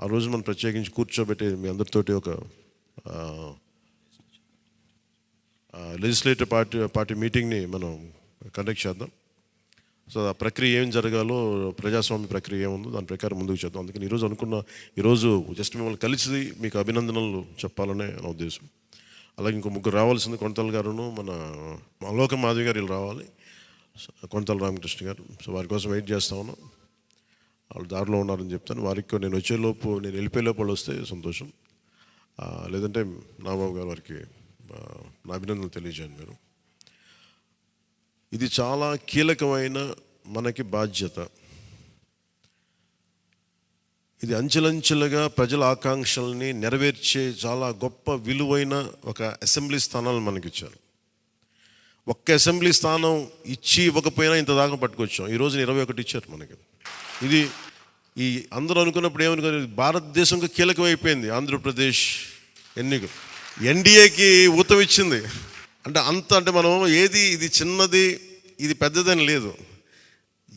ఆ రోజు మనం ప్రత్యేకించి కూర్చోబెట్టి మీ అందరితోటి ఒక లెజిస్లేటివ్ పార్టీ పార్టీ మీటింగ్ని మనం కండక్ట్ చేద్దాం. సో ఆ ప్రక్రియ ఏం జరగాలో ప్రజాస్వామ్య ప్రక్రియ ఏముందో దాని ప్రకారం ముందుకు చేద్దాం. అందుకని ఈరోజు అనుకున్న ఈరోజు జస్ట్ మిమ్మల్ని కలిసి మీకు అభినందనలు చెప్పాలనే నా ఉద్దేశం. అలాగే ఇంకో ముగ్గురు రావాల్సింది కొంతల గారును మన అలోక మాధవి గారు వీళ్ళు రావాలి. కొంతల రామకృష్ణ గారు. సో వారి కోసం వెయిట్ చేస్తా ఉన్నాం. వాళ్ళు దారిలో ఉన్నారని చెప్తాను. వారికి నేను వచ్చేలోపు నేను వెళ్ళిపోయేలోపు వాళ్ళు వస్తే సంతోషం. లేదంటే నాబాబు గారు వారికి నా అభినందనలు తెలియజేయండి మీరు. ఇది చాలా కీలకమైన మనకి బాధ్యత. ఇది అంచెలంచెలుగా ప్రజల ఆకాంక్షల్ని నెరవేర్చే చాలా గొప్ప విలువైన ఒక అసెంబ్లీ స్థానాలు మనకి ఇచ్చారు ఒక్క అసెంబ్లీ స్థానం ఇచ్చి ఇవ్వకపోయినా ఇంత దాకా పట్టుకొచ్చాం. ఈరోజు ఇరవై ఒకటి ఇచ్చారు మనకి. ఇది ఈ అందరూ అనుకున్నప్పుడు ఏమనుకున్నారు భారతదేశంకి కీలకమైపోయింది ఆంధ్రప్రదేశ్ ఎన్నికలు ఎన్డీఏకి ఊతం ఇచ్చింది. అంటే అంత అంటే మనం ఏది ఇది చిన్నది ఇది పెద్దదని లేదు.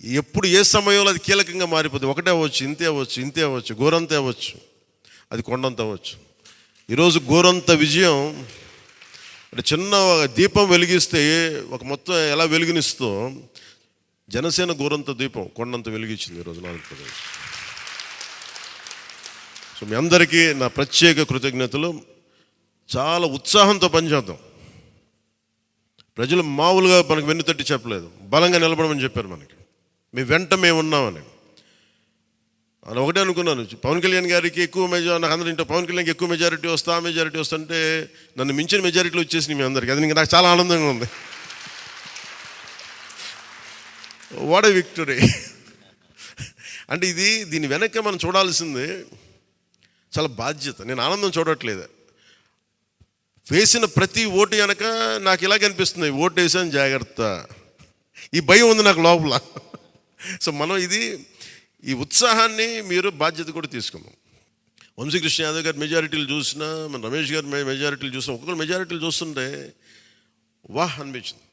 ఎప్పుడు ఏ సమయంలో అది కీలకంగా మారిపోతుంది ఒకటే అవ్వచ్చు ఇంతే అవ్వచ్చు ఇంతే అవ్వచ్చు గోరంత అవ్వచ్చు. అది కొండంత అవ్వచ్చు. ఈరోజు గోరంత విజయం. అంటే చిన్న దీపం వెలిగిస్తే ఒక మొత్తం ఎలా వెలుగునిస్తో జనసేన గోరంత దీపం కొండంత వెలిగించింది ఈరోజు ఆంధ్రప్రదేశ్. సో మీ అందరికీ నా ప్రత్యేక కృతజ్ఞతలు. చాలా ఉత్సాహంతో పనిచేద్దాం. ప్రజలు మామూలుగా మనకు వెన్ను తట్టి చెప్పలేదు. బలంగా నిలబడమని చెప్పారు మనకి. మీ వెంట మేము ఉన్నామని. అని ఒకటే అనుకున్నాను. పవన్ కళ్యాణ్ గారికి ఎక్కువ మెజార్ నాకు అందరూ ఇంట్లో పవన్ కళ్యాణ్కి ఎక్కువ మెజారిటీ వస్తా ఆ మెజారిటీ వస్తుంటే నన్ను మించిన మెజారిటీలు వచ్చేసినాయి మీ అందరికీ. అది నాకు చాలా ఆనందంగా ఉంది. వాట్ విక్టరీ అంటే ఇది దీని వెనక మనం చూడాల్సింది చాలా బాధ్యత. నేను ఆనందం చూడట్లేదు. వేసిన ప్రతి ఓటు వెనక నాకు ఇలా కనిపిస్తుంది ఓటు వేసాను జాగ్రత్త. ఈ భయం ఉంది నాకు లోపల. సో మనం ఇది ఈ ఉత్సాహాన్ని మీరు బాధ్యత కూడా తీసుకున్నాం వంశీకృష్ణ యాదవ్ గారి మెజారిటీలు చూసినా మన రమేష్ గారి మెజారిటీలు చూసినా ఒక్కొక్కరు మెజారిటీలు చూస్తుంటే వాహ్ అనిపించింది.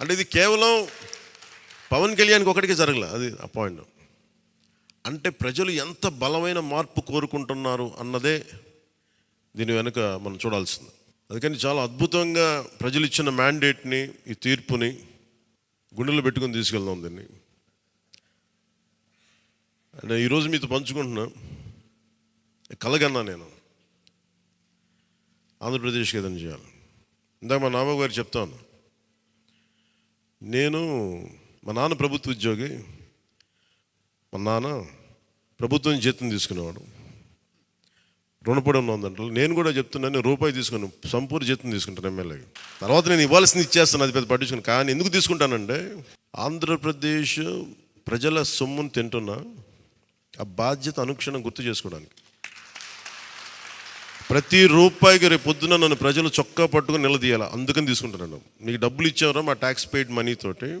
అంటే ఇది కేవలం పవన్ కళ్యాణ్కి ఒకటికి జరగలే అది అపాయింట్ అంటే ప్రజలు ఎంత బలమైన మార్పు కోరుకుంటున్నారు అన్నదే దీని వెనుక మనం చూడాల్సింది. అందుకని చాలా అద్భుతంగా ప్రజలు ఇచ్చిన మ్యాండేట్ని ఈ తీర్పుని గుండెలో పెట్టుకొని తీసుకెళ్దాం దీన్ని. అంటే ఈరోజు మీతో పంచుకుంటున్నా కలగన్నా నేను. ఆంధ్రప్రదేశ్కి ఏదైనా చేయాలి. ఇందాక మా నాబాబు గారు చెప్తాను నేను మా నాన్న ప్రభుత్వ ఉద్యోగి మా నాన్న ప్రభుత్వం జీతం తీసుకునేవాడు. రుణపడి ఉన్నదంట నేను కూడా చెప్తున్నాను రూపాయి తీసుకుని సంపూర్ణ జీతం తీసుకుంటాను ఎమ్మెల్యే తర్వాత నేను ఇవ్వాల్సింది ఇచ్చేస్తాను అది పెద్ద పట్టించుకుని. కానీ ఎందుకు తీసుకుంటానంటే ఆంధ్రప్రదేశ్ ప్రజల సొమ్మును తింటున్నా ఆ బాధ్యత అనుక్షణం గుర్తు చేసుకోవడానికి. ప్రతి రూపాయికి రేపు పొద్దున నన్ను ప్రజలు చొక్కా పట్టుకుని నిలదీయాలి? అందుకని తీసుకుంటున్నాను. నీకు డబ్బులు ఇచ్చావరా మా ట్యాక్స్ పెయిడ్ మనీ తోటి.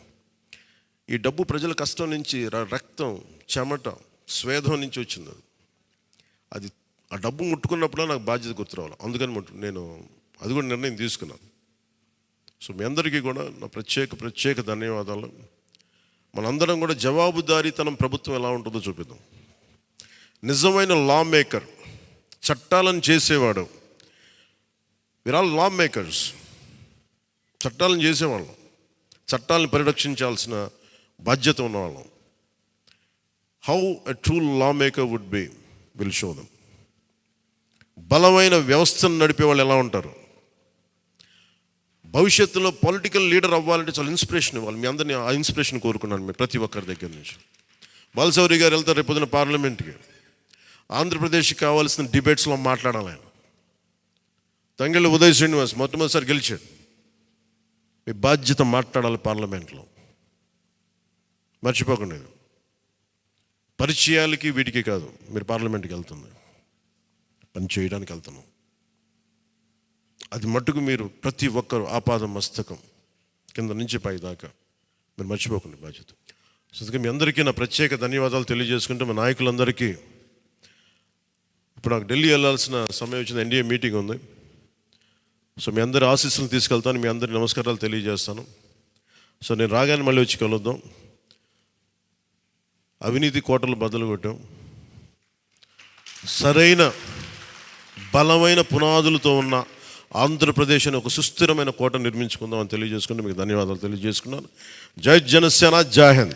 ఈ డబ్బు ప్రజల కష్టం నుంచి రక్తం చెమట స్వేదం నుంచి వచ్చింది. అది. ఆ డబ్బు ముట్టుకున్నప్పుడు నాకు బాధ్యత గుర్తురావాలి అందుకని నేను అది కూడా నిర్ణయం తీసుకున్నాను. సో మీ అందరికీ కూడా నా ప్రత్యేక ప్రత్యేక ధన్యవాదాలు. మనందరం కూడా జవాబుదారీతనం ప్రభుత్వం ఎలా ఉంటుందో చూపిద్దాం. నిజమైన లా మేకర్ చట్టాలను చేసేవాడు. విర్ ఆల్ లా మేకర్స్ చట్టాలను చేసేవాళ్ళం. చట్టాలను పరిరక్షించాల్సిన బాధ్యత ఉన్నవాళ్ళం. How a true law maker would be will show them బలమైన వ్యవస్థను నడిపే వాళ్ళు ఎలా ఉంటారు? భవిష్యత్తులో పొలిటికల్ లీడర్ అవ్వాలంటే చాలా ఇన్స్పిరేషన్ ఇవ్వాలి. మీ అందరినీ ఆ ఇన్స్పిరేషన్ కోరుకున్నాను మీ ప్రతి ఒక్కరి దగ్గర నుంచి. బాలసౌరి గారు వెళ్తారు రేపు పొద్దున పార్లమెంట్కి. ఆంధ్రప్రదేశ్కి కావాల్సిన డిబేట్స్లో మాట్లాడాలి ఆయన. తంగెళ్ళ ఉదయ్ శ్రీనివాస్ మొట్టమొదటిసారి గెలిచాడు. మీ బాధ్యత మాట్లాడాలి పార్లమెంట్లో. మర్చిపోకండి. పరిచయాలకి వీటికి కాదు మీరు పార్లమెంట్కి వెళ్తుంది. పని చేయడానికి వెళ్తున్నాం. అది మట్టుకు మీరు ప్రతి ఒక్కరు ఆపాద మస్తకం కింద నుంచి పై దాకా మీరు మర్చిపోకండి బాధ్యత. సో అందుకే మీ అందరికీ నా ప్రత్యేక ధన్యవాదాలు తెలియజేసుకుంటూ మా నాయకులందరికీ ఇప్పుడు నాకు ఢిల్లీ వెళ్ళాల్సిన సమయం వచ్చింది ఎన్డీఏ మీటింగ్ ఉంది. సో మీ అందరి ఆశీస్సులు తీసుకెళ్తాను మీ అందరి నమస్కారాలు తెలియజేస్తాను. సో నేను రాగానే మళ్ళీ వచ్చి కలుద్దాం. అవినీతి కోటలు బదులు కొట్టాం సరైన బలమైన పునాదులతో ఉన్న ఆంధ్రప్రదేశ్ అని ఒక సుస్థిరమైన కోట నిర్మించుకుందామని తెలియజేసుకుంటే తెలియజేసుకుంటూ మీకు ధన్యవాదాలు తెలియజేసుకున్నాను. జై జనసేన జాహింద్